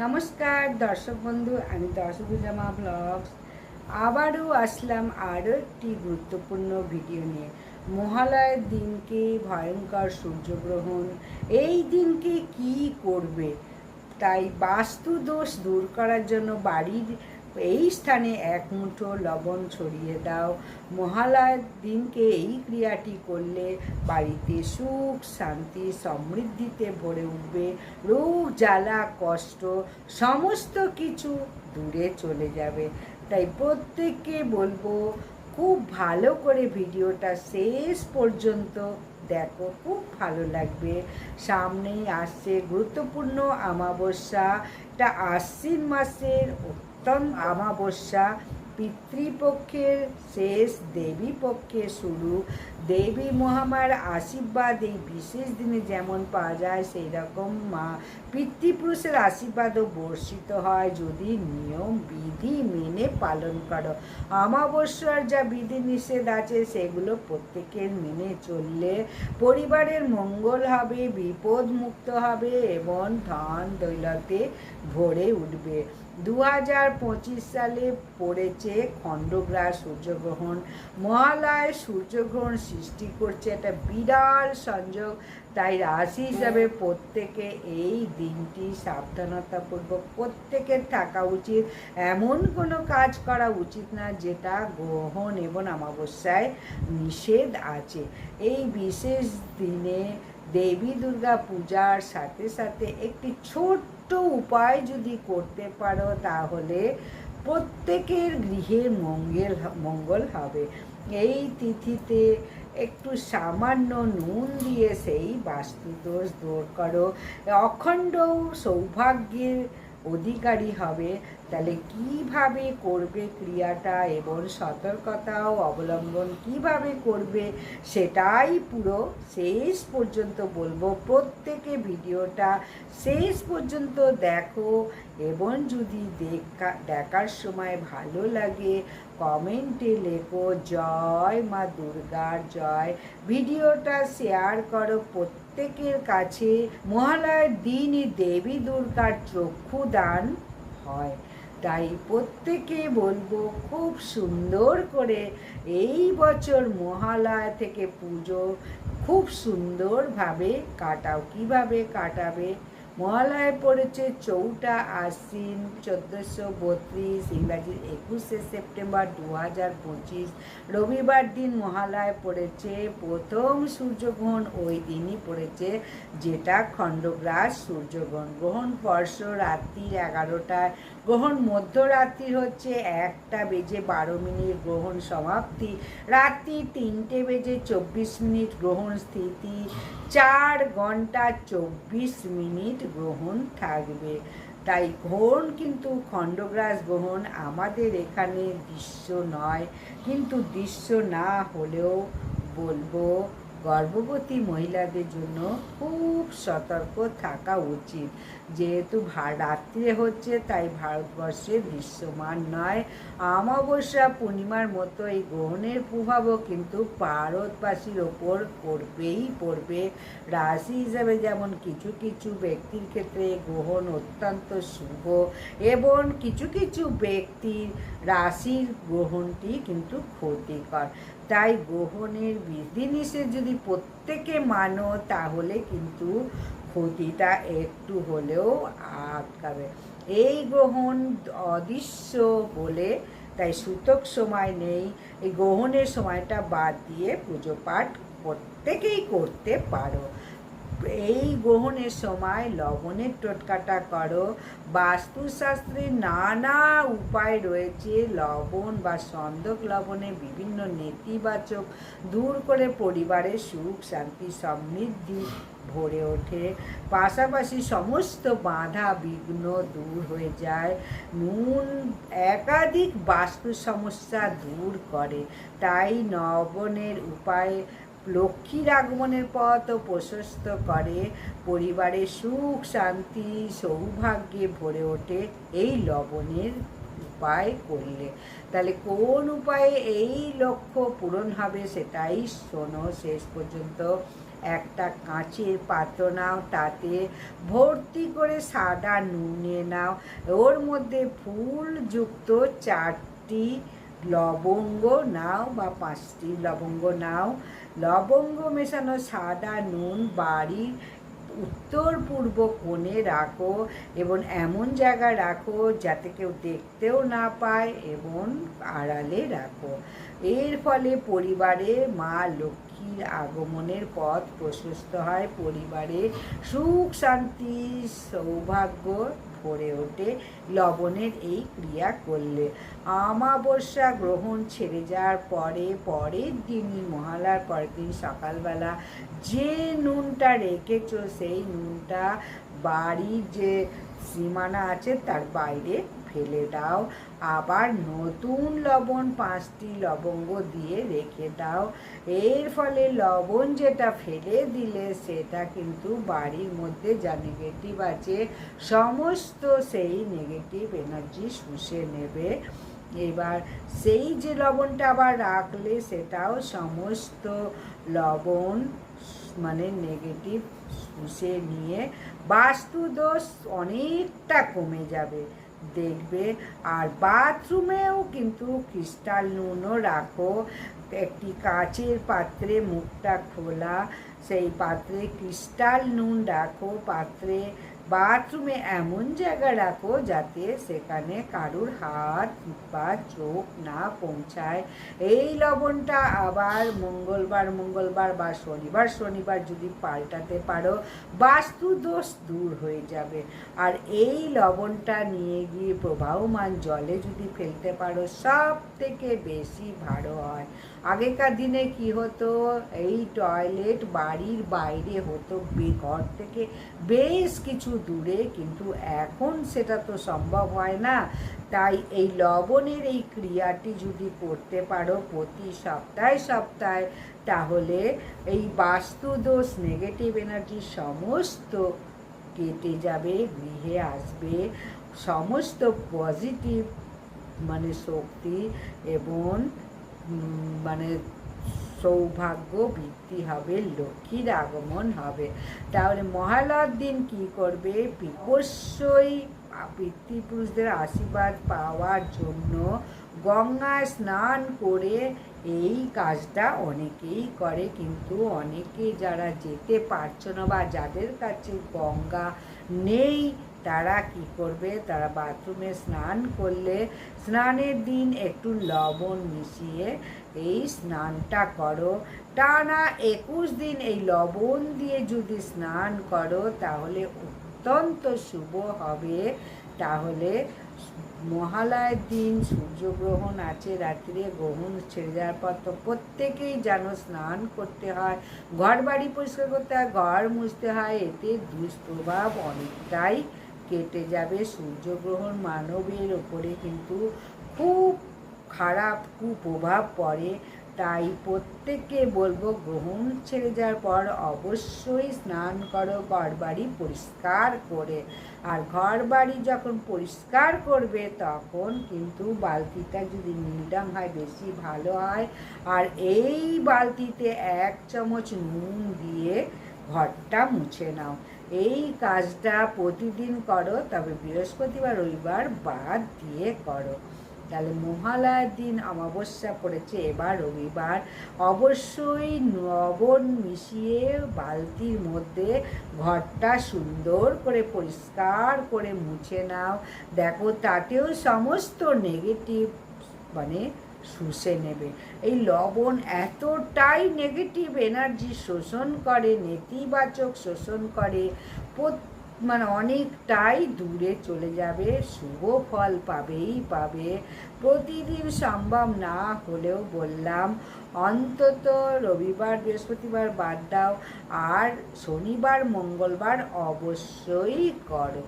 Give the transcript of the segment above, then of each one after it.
নমস্কার, দর্শক বন্ধু, আমি দর্শকুজামা ব্লগস। আবারও আসলাম আরও একটি গুরুত্বপূর্ণ ভিডিও নিয়ে। মহালয়ের দিনকে ভয়ঙ্কর সূর্যগ্রহণ, এই দিনকে কি করবে? তাই বাস্তু দোষ দূর করার জন্য বাড়ির এই স্থানে এক মুঠো লবণ ছড়িয়ে দাও। মহালয়ার দিনকে এই ক্রিয়াটি করলে বাড়িতে সুখ, শান্তি, সমৃদ্ধিতে ভরে উঠবে। রোগ, জ্বালা, কষ্ট, সমস্ত কিছু দূরে চলে যাবে। তাই প্রত্যেককে বলব, খুব ভালো করে ভিডিওটা শেষ পর্যন্ত দেখো, খুব ভালো লাগবে। সামনেই আসছে গুরুত্বপূর্ণ অমাবস্যা এটা আশ্বিন মাসের উত্তম অমাবস্যা পিতৃপক্ষের শেষ দেবী পক্ষে শুরু। দেবী মহামার আশীর্বাদ এই বিশেষ দিনে যেমন পাওয়া যায় সেই রকম মা পিতৃপুরুষের আশীর্বাদও বর্ষিত হয়। যদি নিয়ম, বিধি মেনে পালন করো, অমাবস্যার যা বিধি নিষেধ আছে, সেগুলো প্রত্যেকের মেনে চললে পরিবারের মঙ্গল হবে বিপদ মুক্ত হবে এবং ধন দৌলতে ভরে উঠবে। দু হাজার পঁচিশ সালে পড়েছে খণ্ডগ্রাস সূর্যগ্রহণ, মহালয় সূর্যগ্রহণ সৃষ্টি করছে একটা বিরাট সংযোগ। তাই রাশি হিসাবে প্রত্যেকে এই দিনটি সাবধানতাপূর্বক প্রত্যেকের থাকা উচিত। এমন কোনো কাজ করা উচিত না যেটা গ্রহণ এবং অমাবস্যায় নিষেধ আছে। এই বিশেষ দিনে দেবী দুর্গা পূজার সাথে সাথে একটি ছোট্ট উপায় যদি করতে পারো তাহলে প্রত্যেকের গৃহে মঙ্গল মঙ্গল হবে। এই তিথিতে একটু সামান্য নুন দিয়ে সেই বাস্তুদোষ দূর করো। অখণ্ড সৌভাগ্যের অধিকারী হবে। তাহলে কীভাবে করবে ক্রিয়াটা এবং সতর্কতাও অবলম্বন কীভাবে করবে সেটাই পুরো শেষ পর্যন্ত বলব। প্রত্যেকে ভিডিওটা শেষ পর্যন্ত দেখো এবং যদি দেখা, দেখার সময় ভালো লাগে কমেন্টে লেখো, জয় মা দুর্গার, জয়। ভিডিওটা শেয়ার করো প্রত্যেকের কাছে। মহালয়ের দিনই দেবী দুর্গার চক্ষু দান হয়। তাই প্রত্যেকে বলব, খুব সুন্দর করে এই বছর মহালয়া থেকে পুজো খুব সুন্দরভাবে কাটাও। কীভাবে কাটাবে? মহালয়ে পড়েছে চৌঠা আশ্বিন, চোদ্দোশো বত্রিশ ইংরাজির একুশে সেপ্টেম্বর দু হাজার পঁচিশ। রবিবার দিন মহালয় পড়েছে, প্রথম সূর্যগ্রহণ ওই দিনই পড়েছে, যেটা খণ্ডগ্রাস সূর্যগ্রহণ। গ্রহণ পরশ রাত্রির এগারোটায় গ্রহণ মধ্যরাত্রি হচ্ছে একটা বেজে বারো মিনিট গ্রহণ সমাপ্তি। রাত্রি তিনটে বেজে চব্বিশ মিনিট গ্রহণ স্থিতি। চার ঘণ্টা চব্বিশ মিনিট গ্রহণ থাকবে। তাই গ্রহণ কিন্তু খণ্ডগ্রাস গ্রহণ আমাদের এখানে দৃশ্য নয়। কিন্তু দৃশ্য না হলেও বলব গর্ভবতী মহিলাদের জন্য খুব সতর্ক থাকা উচিত। যেহেতু রাত্রে হচ্ছে, তাই ভারতবর্ষে দৃশ্যমান নয়। অমাবস্যা পূর্ণিমার মতো এই গ্রহণের প্রভাবও কিন্তু ভারতবাসীর ওপর পড়বেই পড়বে। রাশি হিসাবে যেমন কিছু কিছু ব্যক্তির ক্ষেত্রে গ্রহণ অত্যন্ত শুভ এবং কিছু কিছু ব্যক্তির রাশির গ্রহণটি কিন্তু ক্ষতিকর। তাই গ্রহণের বিধিনিষেধ যদি প্রত্যেকে মানো, তাহলে কিন্তু ক্ষতিটা একটু হলেও আটকাবে। এই গ্রহণ অদৃশ্য বলে তাই সূতক সময় নেই। এই গ্রহণের সময়টা বাদ দিয়ে পুজো পাঠ প্রত্যেকেই করতে পারো। এই গ্রহণের সময় লবণের টোটকাটা করো। বাস্তুশাস্ত্রে নানা উপায় রয়েছে। লবণ বা সন্দক লবণে বিভিন্ন নেতিবাচক দূর করে পরিবারের সুখ, শান্তি, সমৃদ্ধি ভরে ওঠে। পাশাপাশি সমস্ত বাধা বিঘ্ন দূর হয়ে যায়। নুন একাধিক বাস্তু সমস্যা দূর করে। তাই নবনের উপায় লক্ষ্মীর আগমনের পথ প্রশস্ত করে পরিবারের সুখ, শান্তি, সৌভাগ্যে ভরে ওঠে এই লবণের উপায় করলে। তাহলে কোন উপায়ে এই লক্ষ্য পূরণ হবে সেটাই শোনো শেষ পর্যন্ত। একটা কাঁচের পাত্র নাও, তাতে ভর্তি করে সাদা নুনে নাও। ওর মধ্যে ফুলযুক্ত চারটি লবঙ্গ নাও বা পাঁচটি লবঙ্গ নাও। লবঙ্গ মেশানো সাদা নুন বাড়ির উত্তর পূর্ব কোণে রাখো এবং এমন জায়গায় রাখো যাতে কেউ দেখতেও না পায় এবং আড়ালে রাখো। এর ফলে পরিবারে মা লক্ষ্মীর আগমনের পথ প্রশস্ত হয়। পরিবারে সুখ, শান্তি, সৌভাগ্য ভরে ওঠে লবণের এই ক্রিয়া করলে। আমাবস্যা গ্রহণ ছেড়ে যাওয়ার পরে, পরের দিনই মহালার পরের দিন সকালবেলা যে নুনটা রেখেছ, সেই নুনটা বাড়ির যে সীমানা আছে, তার বাইরে ফেলে দাও। আবার নতুন লবণ পাঁচটি লবঙ্গ দিয়ে রেখে দাও। এর ফলে লবণ যেটা ফেলে দিলে সেটা কিন্তু বাড়ির মধ্যে যা নেগেটিভ আছে, সমস্ত সেই নেগেটিভ এনার্জি শুষে নেবে। এবার সেই যে লবণটা আবার রাখলে সেটাও সমস্ত লবণ মানে নেগেটিভ শুষে নিয়ে বাস্তুদোষ অনেকটা কমে যাবে। দেখবে। আর বাথরুমেও কিন্তু ক্রিস্টাল নুনও রাখো। একটি কাচের পাত্রে মুখটা খোলা। সেই পাত্রে ক্রিস্টাল নুন রাখো। পাত্রে বাথরুমে এমন জায়গা রাখো যাতে সেখানে কারুর হাত বা চোখ না পৌঁছায়। এই লবণটা আবার মঙ্গলবার মঙ্গলবার বা শনিবার শনিবার যদি পাল্টাতে পারো বাস্তু দোষ দূর হয়ে যাবে। আর এই লবণটা নিয়ে গিয়ে প্রবাহমান জলে যদি ফেলতে পারো সব থেকে বেশি ভালো হয়। আগেকার দিনে কি হতো? এই টয়লেট বাড়ির বাইরে হতো ঘর থেকে। বেশ কিছু দূরে, কিন্তু এখন সেটা তো সম্ভব হয় না। তাই এই লবণের এই ক্রিয়াটি যদি করতে পারো প্রতি সপ্তাহে সপ্তাহে, তাহলে এই বাস্তুদোষ নেগেটিভ এনার্জি সমস্ত কেটে যাবে, গৃহে আসবে। সমস্ত পজিটিভ মানে শক্তি এবং মানে সৌভাগ্য বৃদ্ধি হবে, লক্ষ্মীর আগমন হবে। তাহলে মহালয়ার দিন কি করবে? অবশ্যই পিতৃপুরুষদের আশীর্বাদ পাওয়ার জন্য গঙ্গায় স্নান করে এই কাজটা অনেকেই করে, কিন্তু অনেকে যারা যেতে পারছ না বা যাদের কাছে গঙ্গা নেই তারা কি করবে? তারা বাথরুমে স্নান করলে স্নানের দিন একটু লবণ মিশিয়ে এই স্নানটা করো। টানা একুশ দিন এই লবণ দিয়ে যদি স্নান করো, তাহলে অত্যন্ত শুভ হবে। তাহলে মহালয়ের দিন সূর্যগ্রহণ আছে রাত্রে গ্রহণ ছেড়ে যাওয়ার পর তো প্রত্যেকেই যেন স্নান করতে হয় ঘর বাড়ি পরিষ্কার করতে হয়, ঘর মুছতে হয়। এতে দুষ্প্রভাব অনেকটাই কেটে যাবে। সূর্যগ্রহণ মানবের ওপরে কিন্তু খুব খারাপ কুপ্রভাব পড়ে। তাই প্রত্যেককে বলব, গ্রহণ ছেড়ে যাওয়ার পর অবশ্যই স্নান করো ঘর বাড়ি পরিষ্কার করে। আর ঘর বাড়ি যখন পরিষ্কার করবে, তখন কিন্তু বালতিটা যদি নীলডাম হয়, বেশি ভালো হয়। আর এই বালতিতে এক চামচ নুন দিয়ে ঘরটা মুছে নাও। এই কাজটা প্রতিদিন করো, তবে বৃহস্পতিবার, রবিবার বাদ দিয়ে করো। তাহলে মহালয়ার দিন অমাবস্যা পড়েছে, এবার রবিবার। অবশ্যই লবণ মিশিয়ে বালতির মধ্যে ঘরটা সুন্দর করে পরিষ্কার করে মুছে নাও। দেখো, তাতেও সমস্ত নেগেটিভ মানে শুষে নেবে। এই লবণ এতটাই নেগেটিভ এনার্জি শোষণ করে, নেতিবাচক শোষণ করে মানে অনেকটাই দূরে চলে যাবে, শুভ ফল পাবেই পাবে। প্রতিদিন সম্ভব না হলেও বললাম, অন্তত রবিবার, বৃহস্পতিবার বাদ দাও, আর শনিবার, মঙ্গলবার অবশ্যই করো।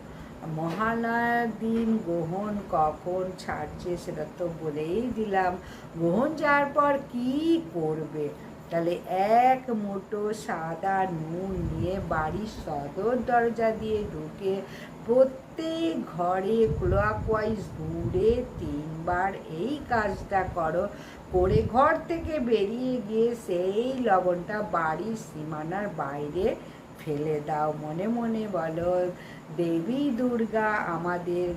মহালয়ার দিন গ্রহণ কখন ছাড়ছে সেটা তো বলেই দিলাম। গ্রহণ যাওয়ার পর কি করবে? তাহলে এক মুঠো সাদা নুন নিয়ে বাড়ির সদর দরজা দিয়ে ঢুকে প্রত্যেক ঘরে ক্লোয়াকওয়াইজ ঘুরে তিনবার এই কাজটা করো। করে ঘর থেকে বেরিয়ে গিয়ে সেই লবণটা বাড়ির সীমানার বাইরে ফেলে দাও। মনে মনে বলো, দেবী দুর্গা, আমাদের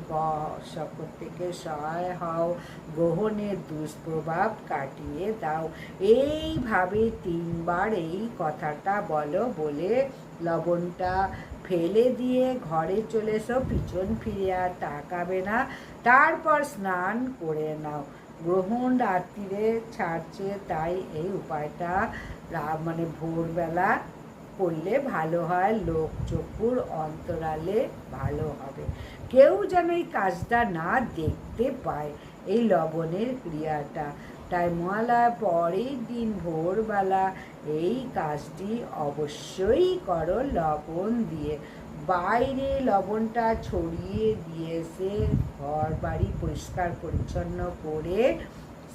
থেকে সহায় হও। গ্রহণের দুষ্প্রভাব কাটিয়ে দাও। এইভাবে তিনবার এই কথাটা বলো বলে লবণটা ফেলে দিয়ে ঘরে চলে এসো, পিছন ফিরে আর তাকাবে না। তারপর স্নান করে নাও। গ্রহণ রাত্রিরে ছাড়ছে তাই এই উপায়টা মানে ভোরবেলা করলে ভালো হয়, লোক চক্ষুর অন্তরালে ভালো হবে। কেউ যেন এই কাজটা না দেখতে পায়, এই লবণের ক্রিয়াটা। তাই মহালয়ার পরের দিন ভোরবেলা এই কাজটি অবশ্যই করো লবণ দিয়ে। বাইরে লবণটা ছড়িয়ে দিয়ে এসে ঘর বাড়ি পরিষ্কার পরিচ্ছন্ন করে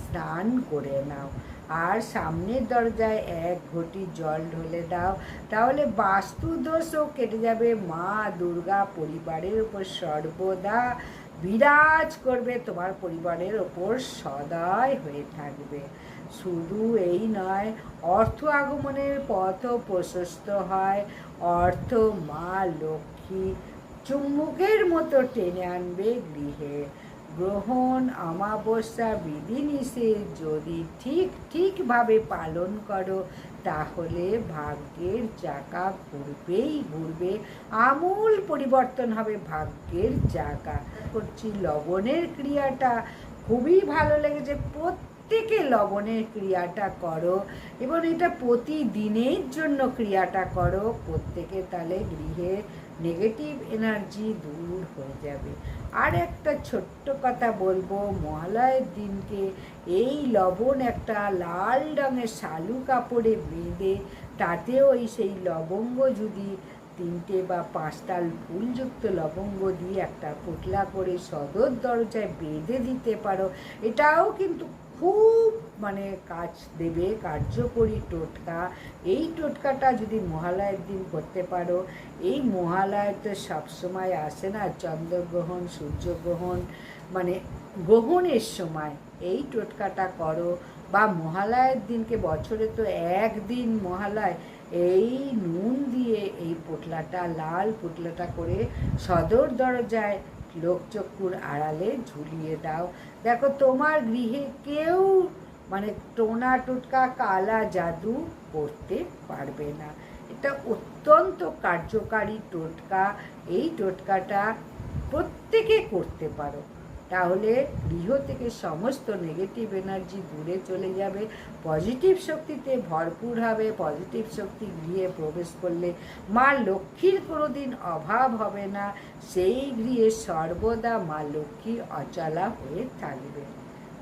স্নান করে নাও। আর সামনের দরজায় এক ঘটি জল ঢেলে দাও। তাহলে বাস্তু দোষও কেটে যাবে। মা দুর্গা পরিবারের উপর সর্বদা বিরাজ করবে। তোমার পরিবারের ওপর সদাই হয়ে থাকবে। শুধু এই নয়, অর্থ আগমনের পথও প্রশস্ত হয়। অর্থ মা লক্ষ্মী চুম্বকের মতো টেনে আনবে গৃহে। গ্রহণ অমাবস্যা বিধিনিষেধ যদি ঠিক ঠিকভাবে পালন করো, তাহলে ভাগ্যের চাকা ঘুরবেই ঘুরবে। আমূল পরিবর্তন হবে ভাগ্যের চাকা। করছি লবণের ক্রিয়াটা। খুবই ভালো লেগেছে। প্রত্যেকে লবণের ক্রিয়াটা করো এবং এটা প্রতিদিনের জন্য ক্রিয়াটা করো। প্রত্যেকে তাহলে গৃহে নেগেটিভ এনার্জি দূর হয়ে যাবে। আর একটা ছোট্ট কথা বলব, মহালয়ের দিনকে এই লবণ একটা লাল রঙের শালু কাপড়ে বেঁধে, তাতেও এই সেই লবঙ্গ যদি তিনটে বা পাঁচটাল ফুলযুক্ত লবঙ্গ দিয়ে একটা পোটলা করে সদর দরজায় বেঁধে দিতে পারো, এটাও কিন্তু খুব মানে কাজ দেবে, কার্যকরী টোটকা। এই টোটকাটা যদি মহালয়ের দিন করতে পারো, এই মহালয় তো সবসময় আসে না, চন্দ্রগ্রহণ, সূর্যগ্রহণ মানে গ্রহণের সময়। এই টোটকাটা করো, বা মহালয়ের দিনকে বছরে তো একদিন মহালয়, এই নুন দিয়ে এই পোটলাটা, লাল পোটলাটা করে সদর দরজায় লোকচক্ষুর আড়ালে ঝুলিয়ে দাও। দেখো, তোমার গৃহে কেউ মানে টোনা টোটকা কালা জাদু করতে পারবে না। এটা অত্যন্ত কার্যকারী টোটকা। এই টোটকাটা প্রত্যেকে করতে পারো। তাহলে গৃহ থেকে সমস্ত নেগেটিভ এনার্জি দূরে চলে যাবে পজিটিভ শক্তিতে ভরপুর হবে পজিটিভ শক্তি গৃহে প্রবেশ করলে মা লক্ষ্মীর কোনোদিন অভাব হবে না, সেই গৃহে সর্বদা মা লক্ষ্মী অচলা হয়ে থাকবে।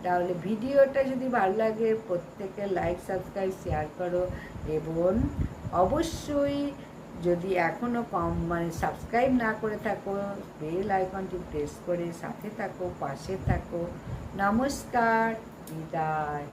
তাহলে ভিডিওটা যদি ভালো লাগে প্রত্যেকে লাইক সাবস্ক্রাইব শেয়ার করো এবং অবশ্যই যদি এখনও কম মানে সাবস্ক্রাইব না করে থাকো বেল আইকনটি প্রেস করে সাথে থাকো, পাশে থাকো। নমস্কার, বিদায়।